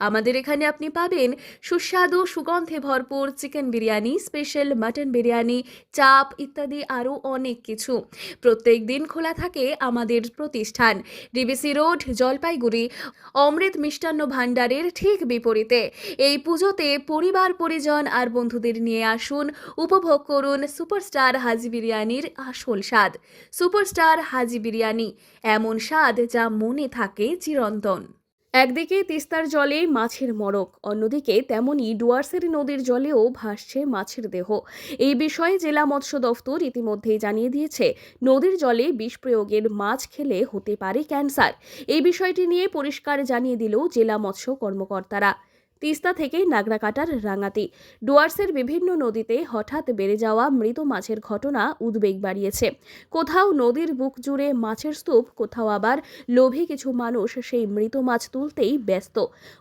আমাদের এখানে আপনি পাবেন সুস্বাদু, সুগন্ধে ভরপুর chicken biryani, special mutton biryani, chaap ইত্যাদি আরও অনেক কিছু। প্রত্যেক দিন খোলা থাকে আমাদের প্রতিষ্ঠান। ডিবিসি রোড, জলপাইগুড়ি, অমৃত মিষ্টান্ন ভাণ্ডারের ঠিক বিপরীতে। এই পুজোতে পরিবার, পরিজন আর বন্ধুদের নিয়ে আসুন, উপভোগ করুন সুপারস্টার হাজি বিরিয়ানির আসল স্বাদ। সুপারস্টার হাজি বিরিয়ানি, এমন স্বাদ যা মনে থাকে চিরন্তন। একদিকে তিস্তার জলে মাছের মরক অন্যদিকে তেমনই ডুয়ার্সের নদীর জলেও ভাসছে মাছের দেহ। এই বিষয়ে জেলা মৎস্য দফতর ইতিমধ্যেই জানিয়ে দিয়েছে, নদীর জলে বিষ প্রয়োগের মাছ খেলে হতে পারে ক্যান্সার। এই বিষয়টি নিয়ে পরিষ্কার জানিয়ে দিল জেলা মৎস্য কর্মকর্তারা। তিস্তা থেকে নাগরাকাটার রাঙাতি। ডুয়ার্সের বিভিন্ন নদীতে হঠাৎ বেড়ে যাওয়া মৃত মাছের ঘটনা উদ্বেগ বাড়িয়েছে। কোথাও নদীর বুক জুড়ে মাছের স্তূপ, কোথাও আবার লোভী কিছু মানুষ সেই মৃত মাছ তুলতেই ব্যস্ত।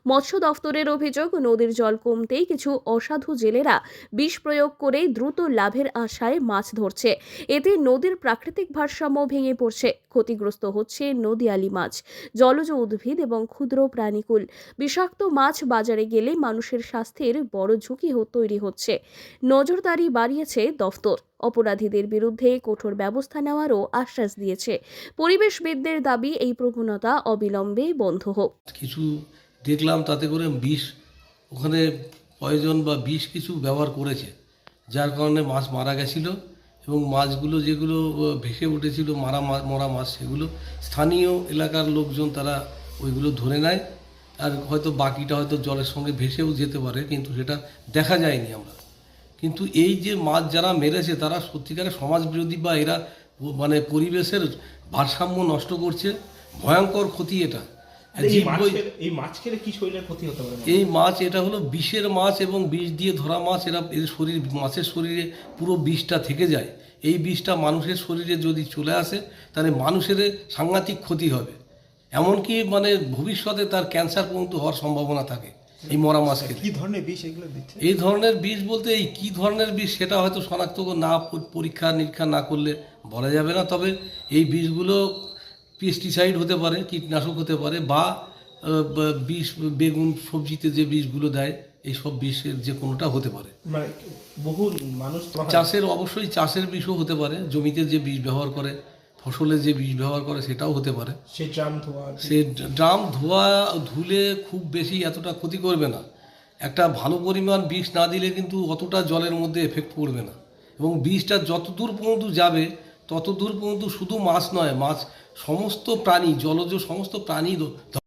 মৎস্য দফতরের অভিযোগ, নদীর জল কমতেই কিছু অসাধু জেলেরা বিষ প্রয়োগ করে দ্রুত লাভের আশায় মাছ ধরছে। এতে নদীর প্রাকৃতিক ভারসাম্য ভেঙে পড়ছে। ক্ষতিগ্রস্ত হচ্ছে নদীয়ালি মাছ, জলজ উদ্ভিদ এবং ক্ষুদ্র প্রাণীকুল। বিষাক্ত মাছ বাজারে গেলে মানুষের স্বাস্থ্যের বড় ঝুঁকি তৈরি হচ্ছে। নজরদারি বাড়িয়েছে দফতর। অপরাধীদের বিরুদ্ধে কঠোর ব্যবস্থা নেওয়ারও আশ্বাস দিয়েছে। পরিবেশবিদদের দাবি, এই প্রবণতা অবিলম্বে বন্ধ হোক। কিছু দেখলাম, তাতে করে বিষ, ওখানে পয়জন বা বিষ কিছু ব্যবহার করেছে। যার কারণে মাছ মারা গেছিল এবং মাছগুলো যেগুলো ভেসে উঠেছিল, মারা মরা মাছ সেগুলো, স্থানীয় এলাকার লোকজন তারা ওইগুলো ধরে নেয়। আর হয়তো বাকিটা হয়তো জলের সঙ্গে ভেসেও যেতে পারে কিন্তু সেটা দেখা যায়নি আমরা। কিন্তু এই যে মাছ যারা মেরেছে তারা সত্যিকারের সমাজ বিরোধী বা এরা মানে পরিবেশের ভারসাম্য নষ্ট করছে ভয়ঙ্কর ক্ষতি এটা। এই মাছ খেলে- কি শরীরের ক্ষতি হতে পারে? এই মাছ এটা হলো বিষের মাছ এবং বিষ দিয়ে ধরা মাছ এরা এর শরীর মাছের শরীরে পুরো বিষটা থেকে যায়। এই বিষটা মানুষের শরীরে যদি চলে আসে তাহলে মানুষের সাংঘাতিক ক্ষতি হবে। এমনকি মানে ভবিষ্যতে তার ক্যান্সার পর্যন্ত হওয়ার সম্ভাবনা থাকে এই মরা মাছ খেলে কি ধরনের বিষ এগুলো দিচ্ছে? এই ধরনের বিষ বলতে এই কী ধরনের বিষ সেটা হয়তো শনাক্ত না পরীক্ষা নিরীক্ষা না করলে বলা যাবে না। তবে এই বিষগুলো পেস্টিসাইড হতে পারে কীটনাশক হতে পারে বা বিষ বেগুন সবজিতে যে বিষগুলো দেয় এই সব বিষের যে কোনোটা হতে পারে। মানে বহু মানুষ চাষের অবশ্যই চাষের বিষও হতে পারে। জমিতে যে বিষ ব্যবহার করে ফসলে যে বিষ ব্যবহার করে সেটাও হতে পারে। সে ড্রাম ধোয়া সে ড্রাম ধোয়া ধুলে খুব বেশি এতটা ক্ষতি করবে না। একটা ভালো পরিমাণ বিষ না দিলে কিন্তু অতটা জলের মধ্যে এফেক্ট পড়বে না। এবং বিষটা যত দূর পর্যন্ত যাবে তত দূর পর্যন্ত শুধু মাছ নয় মাছ সমস্ত প্রাণী জলজ সমস্ত প্রাণী